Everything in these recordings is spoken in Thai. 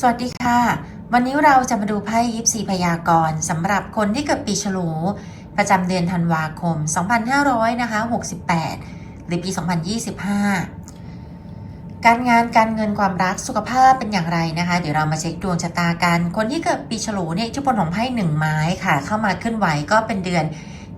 สวัสดีค่ะ วันนี้เราจะมาดูไพ่ยิปซีพยากรณ์สำหรับคนที่เกิดปีฉลู ประจำเดือนธันวาคม 2500นะคะ68 หรือปี 2025 การงานการเงินความรักสุขภาพเป็นอย่างไรนะคะ เดี๋ยวเรามาเช็คดวงชะตากัน คนที่เกิดปีฉลูเนี่ยอิทธิพลของไพ่หนึ่งไม้ค่ะ เข้ามาเคลื่อนไหวก็เป็นเดือน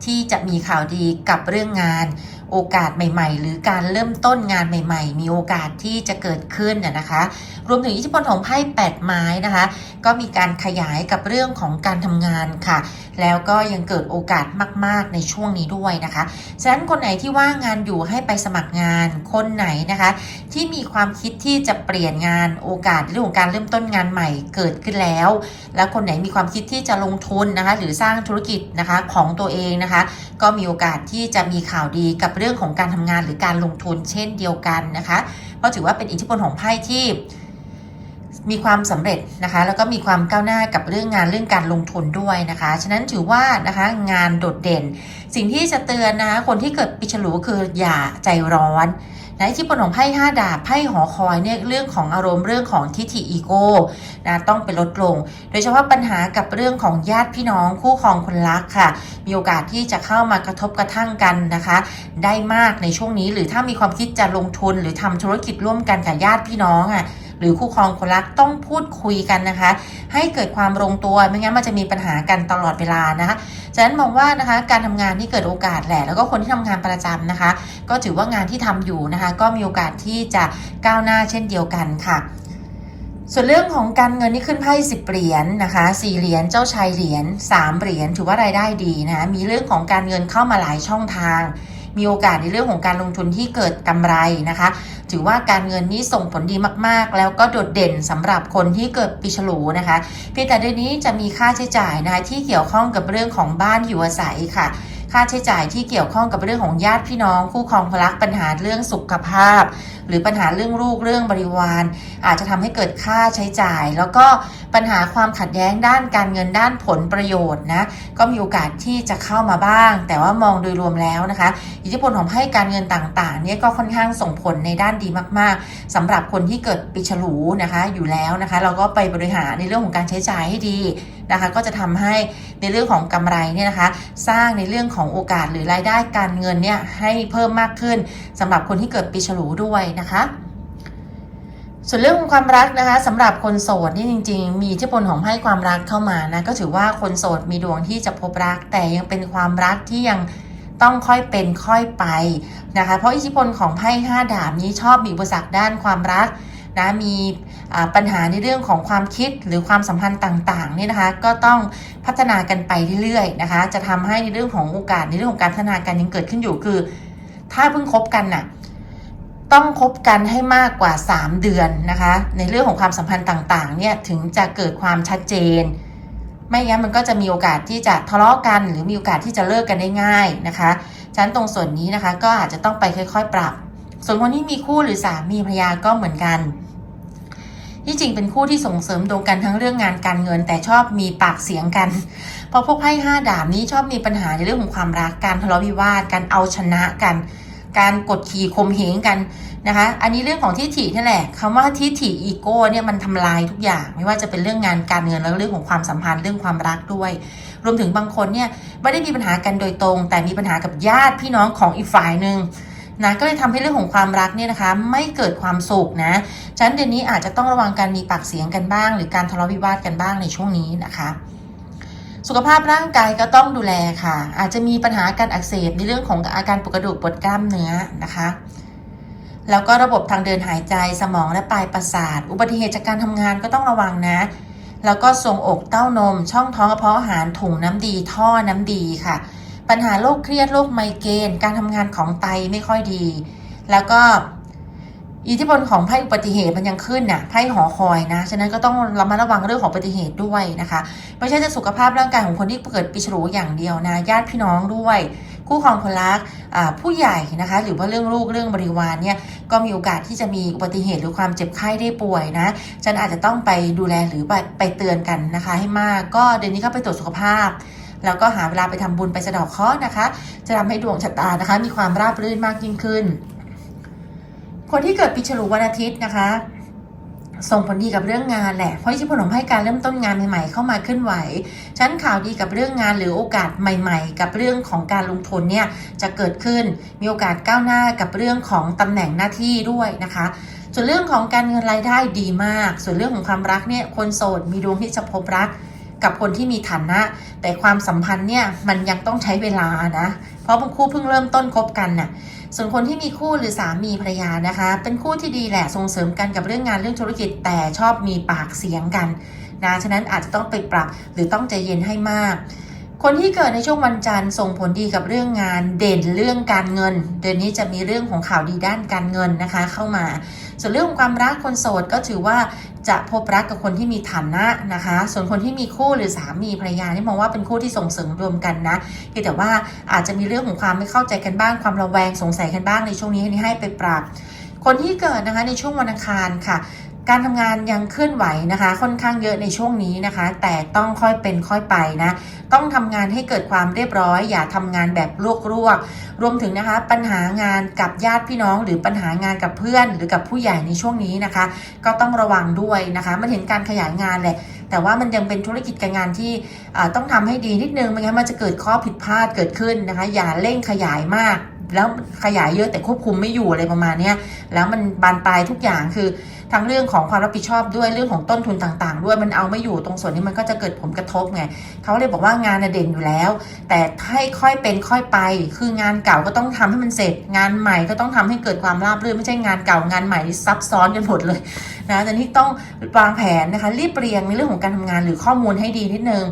ที่จะมีข่าวดีกับเรื่องงาน โอกาสใหม่ ๆ หรือการเริ่มต้นงานใหม่ ๆ มีโอกาสที่จะเกิดขึ้นนะนะคะ รวมถึงอิทธิพลของไพ่แปดไม้นะคะ ก็มีการขยายกับเรื่องของการทำงานค่ะ แล้วก็ยังเกิดโอกาสมาก ๆ ในช่วงนี้ด้วยนะคะฉะนั้นคนไหนที่ว่างงานอยู่ให้ไปสมัครงานคนไหนนะคะ ที่มีความคิดที่จะเปลี่ยนงานโอกาสเรื่องของการเริ่มต้นงานใหม่เกิดขึ้นแล้ว แล้วคนไหนมีความคิดที่จะลงทุนนะคะ หรือสร้างธุรกิจนะคะของตัวเองนะคะ ก็มีโอกาสที่จะมีข่าวดีกับเรื่องื่องของการทำงานหรือการลงทุนเช่นเดียวกันนะคะ เพราะถือว่าเป็นอิทธิพลของไพ่ที่มีความสำเร็จนะคะ แล้วก็มีความก้าวหน้ากับเรื่องงานเรื่องการลงทุนด้วยนะคะ ฉะนั้นถือว่านะคะงานโดดเด่น สิ่งที่จะเตือนนะคะคนที่เกิดปีฉลูคืออย่าใจร้อน นอิทธิพลของไพ่ห้าดาบไพ่หอคอยเนี่ยเรื่องของอารมณ์เรื่องของทิฏฐิอีโก้นะต้องไปลดลง โดยเฉพาะปัญหากับเรื่องของญาติพี่น้องคู่ครองคนรักค่ะ มีโอกาสที่จะเข้ามากระทบกระทั่งกันนะคะ ได้มากในช่วงนี้หรือถ้ามีความคิดจะลงทุนหรือทำธุรกิจร่วมกันกับญาติพี่น้องอะ หรือคู่ครองคนรักต้องพูดคุยกันนะคะ ให้เกิดความลงตัวไม่งั้นมันจะมีปัญหากันตลอดเวลานะคะฉะนั้นมองว่านะคะการทำงานที่เกิดโอกาสแหละแล้วก็คนที่ทำงานประจำนะคะ ก็ถือว่างานที่ทำอยู่นะคะ ก็มีโอกาสที่จะก้าวหน้าเช่นเดียวกันค่ะส่วนเรื่องของการเงินนี่ขึ้นไพ่สิบเหรียญนะคะสี่เหรียญเจ้าชายเหรียญสามเหรียญถือว่ารายได้ดีนะะมีเรื่องของการเงินเข้ามาหลายช่องทาง มีโอกาสในเรื่องของการลงทุนที่เกิดกำไรนะคะ ถือว่าการเงินนี้ส่งผลดีมากๆ แล้วก็โดดเด่นสำหรับคนที่เกิดปีฉลูนะคะเพียงแต่เดือนนี้จะมีค่าใช้จ่ายนะคะที่เกี่ยวข้องกับเรื่องของบ้านอยู่อาศัยค่ะค่าใช้จ่ายที่เกี่ยวข้องกับเรื่องของญาติพี่น้อง คู่ครองพลักปัญหาเรื่องสุขภาพ หรือปัญหาเรื่องลูกเรื่องบริวาร อาจจะทำให้เกิดค่าใช้จ่าย แล้วก็ ปัญหาความขัดแย้งด้านการเงินด้านผลประโยชน์นะก็มีโอกาสที่จะเข้ามาบ้าง แต่ว่ามองโดยรวมแล้วนะคะ อิทธิพลของไพ่การเงินต่างๆเนี่ยก็ค่อนข้างส่งผลในด้านดีมาก ๆสำหรับคนที่เกิดปีฉลูนะคะอยู่แล้วนะคะ เราก็ไปบริหารในเรื่องของการใช้จ่ายให้ดีนะคะก็จะทำให้ในเรื่องของกำไรเนี่ยนะคะ สร้างในเรื่องของโอกาสหรือรายได้การเงินเนี่ยให้เพิ่มมากขึ้นสำหรับคนที่เกิดปีฉลูด้วยนะคะ ส่วนเรื่องของความรักนะคะสำหรับคนโสดนี่จริง ๆ มีอิทธิพลของให้ความรักเข้ามานะก็ถือว่าคนโสดมีดวงที่จะพบรัก แต่ยังเป็นความรักที่ยังต้องค่อยเป็นค่อยไปนะคะเพราะอิทธิพลของไพ่ห้าดาบนี้ชอบมีอุปสรรคด้านความรักนะมีปัญหาในเรื่องของความคิดหรือความสัมพันธ์ต่างๆเนี่ยนะคะก็ต้องพัฒนากันไปเรื่อยๆนะคะจะทำให้ในเรื่องของโอกาสในเรื่องของการพัฒนาการยังเกิดขึ้นอยู่คือ ถ้าเพิ่งคบกันน่ะ ต้องคบกันให้มากกว่า 3 เดือนนะคะ ในเรื่องของความสัมพันธ์ต่างๆเนี่ยถึงจะเกิดความชัดเจน ไม่งั้นมันก็จะมีโอกาสที่จะทะเลาะกัน หรือมีโอกาสที่จะเลิกกันได้ง่ายนะคะฉะนั้นตรงส่วนนี้นะคะก็อาจจะต้องไปค่อยๆ ปรับ ส่วนคนที่มีคู่หรือสามีภรรยาก็เหมือนกันที่จริงเป็นคู่ที่ส่งเสริมตรงกันทั้งเรื่องงานการเงินแต่ชอบมีปากเสียงกัน เพราะพวกไพ่ห้าดาบนี้ชอบมีปัญหาในเรื่องของความรักการทะเลาะวิวาทการเอาชนะกัน การกดขี่ข่มเหงกันนะคะ อันนี้เรื่องของทิฐินั่นแหละคำว่าทิฐิอีโก้เนี่ยมันทำลายทุกอย่าง ไม่ว่าจะเป็นเรื่องงานการเงินแล้วเรื่องของความสัมพันธ์เรื่องความรักด้วย รวมถึงบางคนเนี่ยไม่ได้มีปัญหากันโดยตรง แต่มีปัญหากับญาติพี่น้องของอีกฝ่ายหนึ่งนะก็เลยทำให้เรื่องของความรักเนี่ยนะคะ ไม่เกิดความสุขนะฉะนั้นเดือนนี้อาจจะต้องระวังการมีปากเสียงกันบ้าง หรือการทะเลาะวิวาทกันบ้างในช่วงนี้นะคะ สุขภาพร่างกายก็ต้องดูแลค่ะ อาจจะมีปัญหาการอักเสบในเรื่องของอาการปวดกระดูกปวดกล้ามเนื้อนะคะ แล้วก็ระบบทางเดินหายใจสมองและปลายประสาท อุบัติเหตุจากการทำงานก็ต้องระวังนะ แล้วก็ทรงอกเต้านม ช่องท้องกระเพาะอาหารถุงน้ำดี ท่อน้ำดีค่ะ ปัญหาโรคเครียดโรคไมเกรนการทำงานของไตไม่ค่อยดี แล้วก็ อิทธิพลของไพ่อุบัติเหตุมันยังขึ้นน่ะไพ่หอคอยนะ ฉะนั้นก็ต้องระมัดระวังเรื่องของอุบัติเหตุด้วยนะคะ ไม่ใช่จะสุขภาพร่างกายของคนที่เกิดปีฉลูอย่างเดียวนะ ญาติพี่น้องด้วย คู่ครองคนรักผู้ใหญ่นะคะ หรือว่าเรื่องลูกเรื่องบริวารเนี่ยก็มีโอกาสที่จะมีอุบัติเหตุหรือความเจ็บไข้ได้ป่วยนะฉันอาจจะต้องไปดูแลหรือไปไปเตือนกันนะคะ ให้มากก็เดือนนี้ก็ไปตรวจสุขภาพแล้วก็หาเวลาไปทำบุญไปสะดอกเคราะห์นะคะ จะทำให้ดวงชะตานะคะ มีความราบรื่นมากยิ่งขึ้น คนที่เกิดปีฉลูวันอาทิตย์นะคะ ส่งผลดีกับเรื่องงานแหละ เพราะอิทธิพลของไพ่การเริ่มต้นงานใหม่ๆ เข้ามาเคลื่อนไหวชั้นข่าวดีกับเรื่องงานหรือโอกาสใหม่ ๆ กับเรื่องของการลงทุนเนี่ยจะเกิดขึ้นมีโอกาสก้าวหน้ากับเรื่องของตำแหน่งหน้าที่ด้วยนะคะส่วนเรื่องของการเงินรายได้ดีมาก ส่วนเรื่องของความรักเนี่ย คนโสดมีดวงที่จะพบรักกับคนที่มีฐานะ แต่ความสัมพันธ์เนี่ยมันยังต้องใช้เวลานะ เพราะบางคู่เพิ่งเริ่มต้นคบกันน่ะ ส่วนคนที่มีคู่หรือสามีภรรยานะคะ เป็นคู่ที่ดีแหละส่งเสริมกันกับเรื่องงานเรื่องธุรกิจแต่ชอบมีปากเสียงกันนะฉะนั้นอาจจะต้องไปปรับหรือต้องใจเย็นให้มาก คนที่เกิดในช่วงวันจันทร์ส่งผลดีกับเรื่องงานเด่นเรื่องการเงิน เดือนนี้จะมีเรื่องของข่าวดีด้านการเงินนะคะ เข้ามา ส่วนเรื่องของความรักคนโสดก็ถือว่าจะพบรักกับคนที่มีฐานะนะคะ ส่วนคนที่มีคู่หรือสามีภรรยานี่มองว่าเป็นคู่ที่ส่งเสริมรวมกันนะแต่ว่าอาจจะมีเรื่องของความไม่เข้าใจกันบ้างความระแวงสงสัยกันบ้างในช่วงนี้ให้ให้ไปปรับคนที่เกิดนะคะในช่วงวันอังคารค่ะ การทำงานยังเคลื่อนไหวนะคะ ค่อนข้างเยอะในช่วงนี้นะคะ แต่ต้องค่อยเป็นค่อยไปนะ ต้องทำงานให้เกิดความเรียบร้อย อย่าทำงานแบบลวกๆรวมถึงนะคะ ปัญหางานกับญาติพี่น้อง หรือปัญหางานกับเพื่อน หรือกับผู้ใหญ่ในช่วงนี้นะคะ ก็ต้องระวังด้วยนะคะ มันเห็นการขยายงานแหละแต่ว่ามันยังเป็นธุรกิจการงานที่ต้องทำให้ดีนิดนึงไม่งั้นมันจะเกิดข้อผิดพลาดเกิดขึ้นนะคะ อย่าเร่งขยายมาก แล้วขยายเยอะแต่ควบคุมไม่อยู่อะไรประมาณนี้แล้วมันบานปลายทุกอย่างคือทั้งเรื่องของความรับผิดชอบด้วยเรื่องของต้นทุนต่างๆ ด้วยมันเอาไม่อยู่ตรงส่วนนี้มันก็จะเกิดผลกระทบไงเขาเลยบอกว่างานเด่นอยู่แล้ว แต่ให้ค่อยเป็นค่อยไป คืองานเก่าก็ต้องทำให้มันเสร็จ งานใหม่ก็ต้องทำให้เกิดความราบรื่นไม่ใช่งานเก่างานใหม่ซับซ้อนกันหมดเลยนะแต่นี่ต้องวางแผนนะคะรีบเรียงในเรื่องของการทำงานหรือข้อมูลให้ดีนิดนึง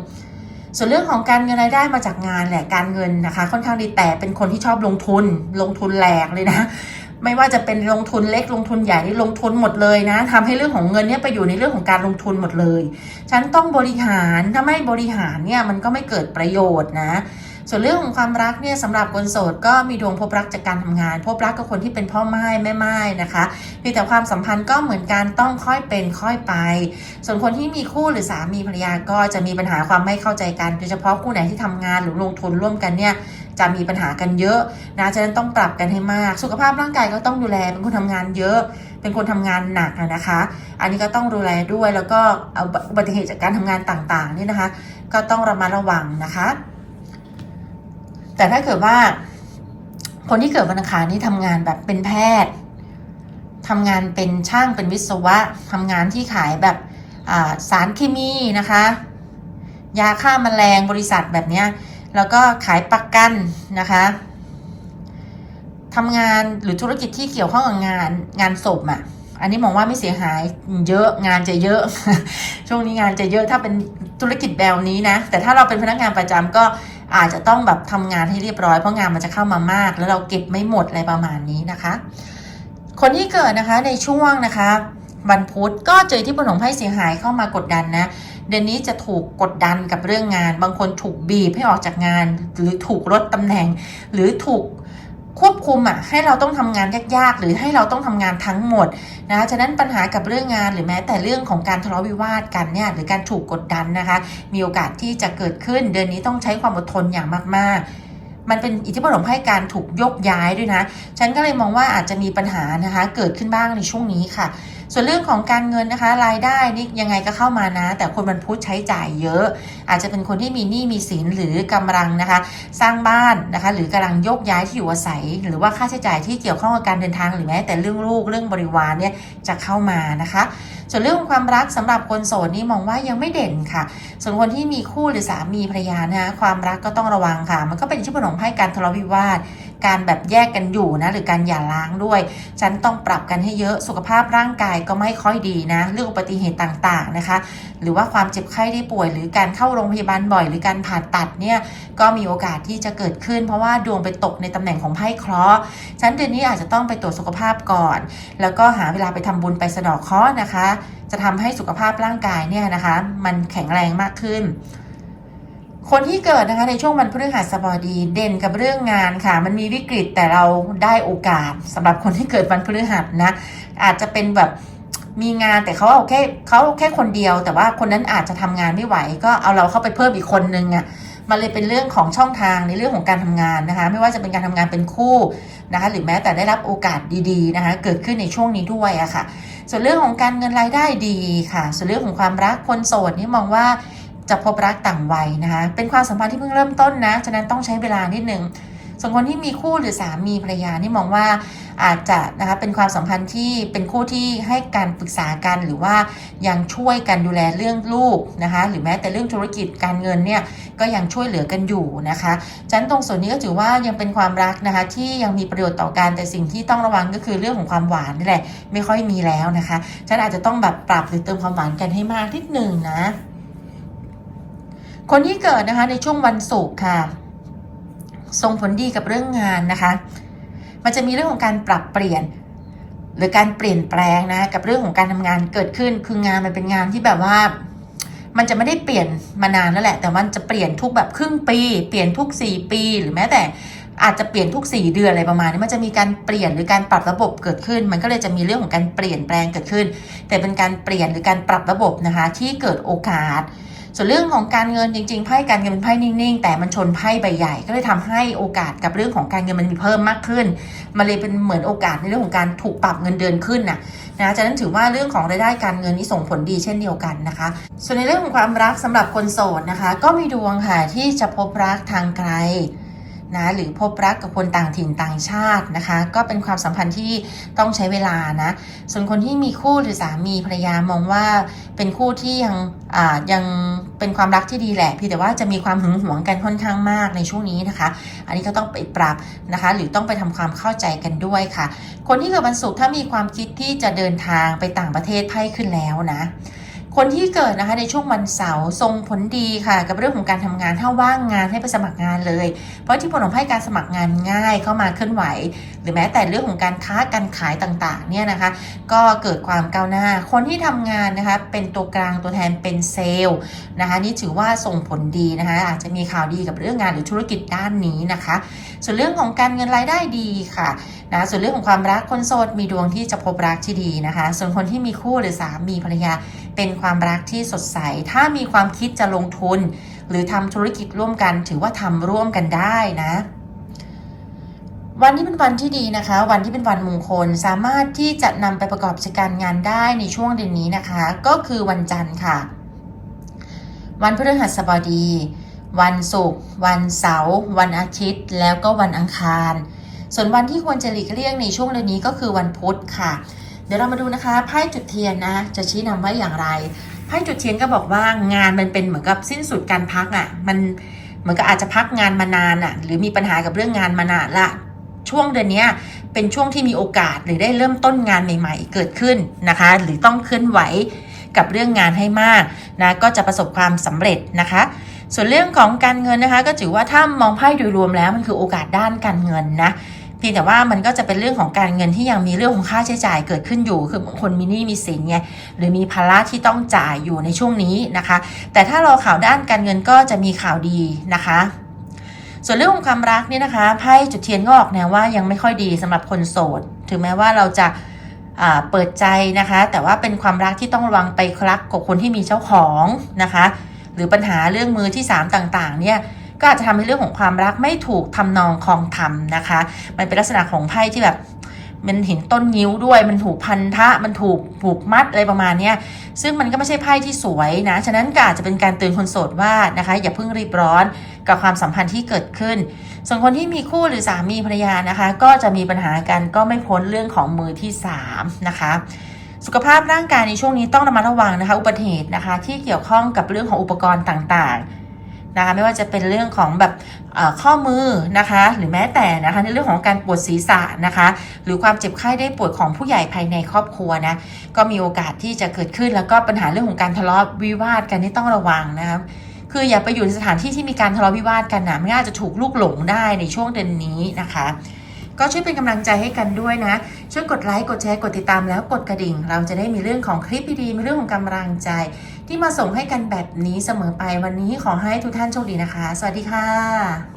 ส่วนเรื่องของการเงินรายได้มาจากงานแหละการเงินนะคะ ค่อนข้างดีแต่เป็นคนที่ชอบลงทุน ลงทุนแหลกเลยนะ ไม่ว่าจะเป็นลงทุนเล็กลงทุนใหญ่นี่ลงทุนหมดเลยนะทำให้เรื่องของเงินเนี่ยไปอยู่ในเรื่องของการลงทุนหมดเลย ฉันต้องบริหารถ้าไม่บริหารเนี่ยมันก็ไม่เกิดประโยชน์นะ ส่วนเรื่องของความรักเนี่ยสำหรับคนโสดก็มีดวงพบรักจากการทำงาน พบรักกับคนที่เป็นพ่อไม้แม่ไม้นะคะเพีแต่ความสัมพันธ์ก็เหมือนกันต้องค่อยเป็นค่อยไป ส่วนคนที่มีคู่หรือสามีภรรยาก็จะมีปัญหาความไม่เข้าใจกันโดยเฉพาะคู่ไหนที่ทำงานหรือลงทุนร่วมกันเนี่ยจะมีปัญหากันเยอะนะฉะนั้นต้องปรับกันให้มาก สุขภาพร่างกายก็ต้องดูแลเป็นคนทำงานเยอะเป็นคนทำงานหนักนะคะ อันนี้ก็ต้องดูแลด้วยแล้วก็เอาอุบัติเหตุจากการทำงานต่างๆนี่นะคะ ก็ต้องระมัดระวังนะคะ แต่ถ้าเกิดว่า คนที่เกิดวันอังคารนี่ทำงานแบบเป็นแพทย์ทำงานเป็นช่างเป็นวิศวะทำงานที่ขายแบบสารเคมีนะคะ ยาฆ่าแมลงบริษัทแบบเนี้ยแล้วก็ขายประกันนะคะทำงานหรือธุรกิจที่เกี่ยวข้องกับงานงานศพอะ่ะ อันนี้มองว่าไม่เสียหายเยอะงานจะเยอะ ช่วงนี้งานจะเยอะถ้าเป็นธุรกิจแบบนี้นะ แต่ถ้าเราเป็นพนักงานประจำก็ อาจจะต้องแบบทำงานให้เรียบร้อยเพราะงานมันจะเข้ามามาก แล้วเราเก็บไม่หมดอะไรประมาณนี้นะคะ คนที่เกิดนะคะในช่วงนะคะวันพุธก็เจอที่ผลของไพ่เสียหายเข้ามากดดันนะ เดือนนี้จะถูกกดดันกับเรื่องงาน บางคนถูกบีบให้ออกจากงาน หรือถูกลดตำแหน่ง หรือถูก ควบคุมอะให้เราต้องทำงานยากๆ หรือให้เราต้องทำงานทั้งหมดนะฉะนั้นปัญหากับเรื่องงานหรือแม้แต่เรื่องของการทะเลาะวิวาทกันเนี่ยหรือการถูกกดดันนะคะ มีโอกาสที่จะเกิดขึ้น เดือนนี้ต้องใช้ความอดทนอย่างมากๆมันเป็นอิทธิพลของให้การถูกยกย้ายด้วยนะ ฉันก็เลยมองว่าอาจจะมีปัญหานะคะ เกิดขึ้นบ้างในช่วงนี้ค่ะ ส่วนเรื่องของการเงินนะคะ รายได้นี่ยังไงก็เข้ามานะ แต่คนวันพุธใช้จ่ายเยอะ อาจจะเป็นคนที่มีหนี้มีสินหรือกำลังนะคะ สร้างบ้านนะคะ หรือกำลังยกย้ายที่อยู่อาศัย หรือว่าค่าใช้จ่ายที่เกี่ยวข้องกับการเดินทางหรือแม้แต่เรื่องลูกเรื่องบริวารเนี่ยจะเข้ามานะคะ ส่วนเรื่องของความรักสำหรับคนโสดนี่มองว่ายังไม่เด่นค่ะ ส่วนคนที่มีคู่หรือสามีภรรยานะคะความรักก็ต้องระวังค่ะ มันก็เป็นอิทธิพลของไพ่การทะเลาะวิวาท การแบบแยกกันอยู่นะ หรือการหย่าร้างด้วย ฉันต้องปรับกันให้เยอะสุขภาพร่างกายก็ไม่ค่อยดีนะ เรื่องอุบัติเหตุต่างๆนะคะ หรือว่าความเจ็บไข้ได้ป่วย หรือการเข้าโรงพยาบาลบ่อย หรือการผ่าตัดเนี่ยก็มีโอกาสที่จะเกิดขึ้น เพราะว่าดวงไปตกในตำแหน่งของไพ่เคราะห์ฉันเดือนนี้อาจจะต้องไปตรวจสุขภาพก่อน แล้วก็หาเวลาไปทำบุญไปสะดอกเคราะห์นะคะ จะทำให้สุขภาพร่างกายเนี่ยนะคะ มันแข็งแรงมากขึ้น คนที่เกิดนะคะในช่วงวันพฤหัสบดีเด่นกับเรื่องงานค่ะ มันมีวิกฤตแต่เราได้โอกาสสำหรับคนที่เกิดวันพฤหัสนะ อาจจะเป็นแบบมีงานแต่เขาเอาแค่เขาแค่คนเดียว แต่ว่าคนนั้นอาจจะทำงานไม่ไหว ก็เอาเราเข้าไปเพิ่มอีกคนนึงอะ่ะมันเลยเป็นเรื่องของช่องทางในเรื่องของการทำงานนะคะ ไม่ว่าจะเป็นการทำงานเป็นคู่นะคะ หรือแม้แต่ได้รับโอกาสดีๆนะคะ เกิดขึ้นในช่วงนี้ด้วยอะค่ะ ส่วนเรื่องของการเงินรายได้ดีค่ะ ส่วนเรื่องของความรักคนโสดนี่มองว่า จะพบรักต่างวัยนะคะ เป็นความสัมพันธ์ที่เพิ่งเริ่มต้นนะ ฉะนั้นต้องใช้เวลานิดนึงส่วนคนที่มีคู่หรือสามีภรรยานี่มองว่าอาจจะนะคะเป็นความสัมพันธ์ที่เป็นคู่ที่ให้การปรึกษากันหรือว่ายังช่วยกันดูแลเรื่องลูกนะคะหรือแม้แต่เรื่องธุรกิจการเงินเนี่ยก็ยังช่วยเหลือกันอยู่นะคะฉันตรงส่วนนี้ก็ถือว่ายังเป็นความรักนะคะที่ยังมีประโยชน์ต่อกันแต่สิ่งที่ต้องระวังก็คือเรื่องของความหวานนี่แหละไม่ค่อยมีแล้วนะคะฉันอาจจะต้องแบบปรับหรือเติมความหวานกันให้มากนิดหนึ่งนะ คนที่เกิดนะคะในช่วงวันศุกร์ค่ะส่งผลดีกับเรื่องงานนะคะ มันจะมีเรื่องของการปรับเปลี่ยน หรือการเปลี่ยนแปลงนะกับเรื่องของการทำงานเกิดขึ้น คืองานมันเป็นงานที่แบบว่า มันจะไม่ได้เปลี่ยนมานานแล้วแหละ แต่มันจะเปลี่ยนทุกแบบครึ่งปี เปลี่ยนทุก 4 ปี หรือแม้แต่อาจจะเปลี่ยนทุก 4 เดือนอะไรประมาณนี้มันจะมีการเปลี่ยนหรือการปรับระบบเกิดขึ้น มันก็เลยจะมีเรื่องของการเปลี่ยนแปลงเกิดขึ้น แต่เป็นการเปลี่ยนหรือการปรับระบบนะคะ ที่เกิดโอกาส ส่วนเรื่องของการเงินจริงๆไพ่การเงินเป็นไพ่นิ่งๆ แต่มันชนไพ่ใบใหญ่ก็เลยทำให้โอกาสกับเรื่องของการเงินมันมีเพิ่มมากขึ้นมันเลยเป็นเหมือนโอกาสในเรื่องของการถูกปรับเงินเดือนขึ้นนะนะจากนั้นถือว่าเรื่องของรายได้การเงินนี่ส่งผลดีเช่นเดียวกันนะคะ ส่วนในเรื่องของความรักสำหรับคนโสดนะคะ ก็มีดวงค่ะที่จะพบรักทางไกล นะหรือพบรักกับคนต่างถิ่นต่างชาตินะคะ ก็เป็นความสัมพันธ์ที่ต้องใช้เวลานะ ส่วนคนที่มีคู่หรือสามีภรรยามองว่าเป็นคู่ที่ยังยังเป็นความรักที่ดีแหละเพียงแต่ว่าจะมีความหึงหวงกันค่อนข้างมากในช่วงนี้นะคะ อันนี้ก็ต้องไปปรับนะคะ หรือต้องไปทำความเข้าใจกันด้วยค่ะ คนที่เกิดวันศุกร์ถ้ามีความคิดที่จะเดินทางไปต่างประเทศไพ่ขึ้นแล้วนะ คนที่เกิดนะคะในช่วงวันเสาร์ทรงผลดีค่ะ กับเรื่องของการทำงานถ้าว่างงานให้ไปสมัครงานเลย เพราะที่ผลของไพ่การสมัครงานง่ายเข้ามาเคลื่อนไหว หรือแม้แต่เรื่องของการค้าการขายต่างๆเนี่ยนะคะ ก็เกิดความก้าวหน้า คนที่ทำงานนะคะเป็นตัวกลางตัวแทนเป็นเซลล์นะคะนี่ถือว่าส่งผลดีนะคะอาจจะมีข่าวดีกับเรื่องงานหรือธุรกิจด้านนี้นะคะ ส่วนเรื่องของการเงินรายได้ดีค่ะนะส่วนเรื่องของความรักคนโสดมีดวงที่จะพบรักที่ดีนะคะ ส่วนคนที่มีคู่หรือสามีภรรยาเป็นความรักที่สดใส ถ้ามีความคิดจะลงทุน หรือทำธุรกิจร่วมกัน ถือว่าทำร่วมกันได้นะ วันนี้เป็นวันที่ดีนะคะ วันที่เป็นวันมงคลสามารถที่จะนำไปประกอบกิจการงานได้ในช่วงเดือนนี้นะคะ ก็คือวันจันทร์ค่ะ วันพฤหัสบดี วันศุกร์วันเสาร์วันอาทิตย์ แล้วก็วันอังคาร ส่วนวันที่ควรจะหลีกเลี่ยงในช่วงเดือนนี้ก็คือวันพุธค่ะ ดี๋ยวเรามาดูนะคะไพ่จุดเทียนนะ จะชี้นำว่าอย่างไรไพ่จุดเทียนก็บอกว่างานมันเป็นเหมือนกับสิ้นสุดการพักอะ่ะ มันเหมือนกับอาจจะพักงานมานานอะ่ะ หรือมีปัญหากับเรื่องงานมานานละช่วงเดือนนี้เป็นช่วงที่มีโอกาสหรือได้เริ่มต้นงานใหม่ๆ เกิดขึ้นนะคะ หรือต้องเคลื่อนไหวกับเรื่องงานให้มากนะก็จะประสบความสำเร็จนะคะ ส่วนเรื่องของการเงินนะคะ ก็ถือว่าถ้ามองไพ่โดยรวมแล้วมันคือโอกาสด้านการเงินนะ พียงแต่ว่ามันก็จะเป็นเรื่องของการเงินที่ยังมีเรื่องของค่าใช้จ่ายเกิดขึ้นอยู่ คือบางคนมีหนี้มีสินไงหรือมีภาระที่ต้องจ่ายอยู่ในช่วงนี้นะคะ แต่ถ้าเราข่าวด้านการเงินก็จะมีข่าวดีนะคะส่วนเรื่องของความรักเนี่ยนะคะไพ่จุดเทียนก็ออกแนวว่ายังไม่ค่อยดีสำหรับคนโสด ถึงแม้ว่าเราจะเปิดใจนะคะ แต่ว่าเป็นความรักที่ต้องระวังไปคลักกับคนที่มีเจ้าของนะคะ หรือปัญหาเรื่องมือที่สามต่างๆ เนี่ย ก็อาจจะทำให้เรื่องของความรักไม่ถูกทำนองคลองธรรมนะคะ มันเป็นลักษณะของไพ่ที่แบบมันเห็นต้นนิ้วด้วย มันถูกพันธะ มันถูกผูกมัดอะไรประมาณเนี้ย ซึ่งมันก็ไม่ใช่ไพ่ที่สวยนะ ฉะนั้นก็อาจจะเป็นการเตือนคนโสดว่านะคะ อย่าเพิ่งรีบร้อนกับความสัมพันธ์ที่เกิดขึ้น ส่วนคนที่มีคู่หรือสามีภรรยานะคะ ก็จะมีปัญหากันก็ไม่พ้นเรื่องของมือที่สามนะคะสุขภาพร่างกายในช่วงนี้ต้องระมัดระวังนะคะ อุบัติเหตุนะคะ ที่เกี่ยวข้องกับเรื่องของอุปกรณ์ต่างๆ นะคะไม่ว่าจะเป็นเรื่องของแบบข้อมือนะคะหรือแม้แต่นะคะในเรื่องของการปวดศีรษะนะคะหรือความเจ็บไข้ได้ปวยของผู้ใหญ่ภายในครอบครัวนะก็มีโอกาสที่จะเกิดขึ้นแล้วก็ปัญหาเรื่องของการทะเลาะวิวาทกันที่ต้องระวังนะครับคืออย่าไปอยู่ในสถานที่ที่มีการทะเลาะวิวาทกันนะไม่นอาจจะถูกลูกหลงได้ในช่วงเดือนนี้นะคะ ก็ช่วยเป็นกำลังใจให้กันด้วยนะ ช่วยกดไลค์กดแชร์กดติดตามแล้วกดกระดิ่ง เราจะได้มีเรื่องของคลิปดีๆมีเรื่องของกำลังใจ ที่มาส่งให้กันแบบนี้เสมอไปวันนี้ขอให้ทุกท่านโชคดีนะคะ สวัสดีค่ะ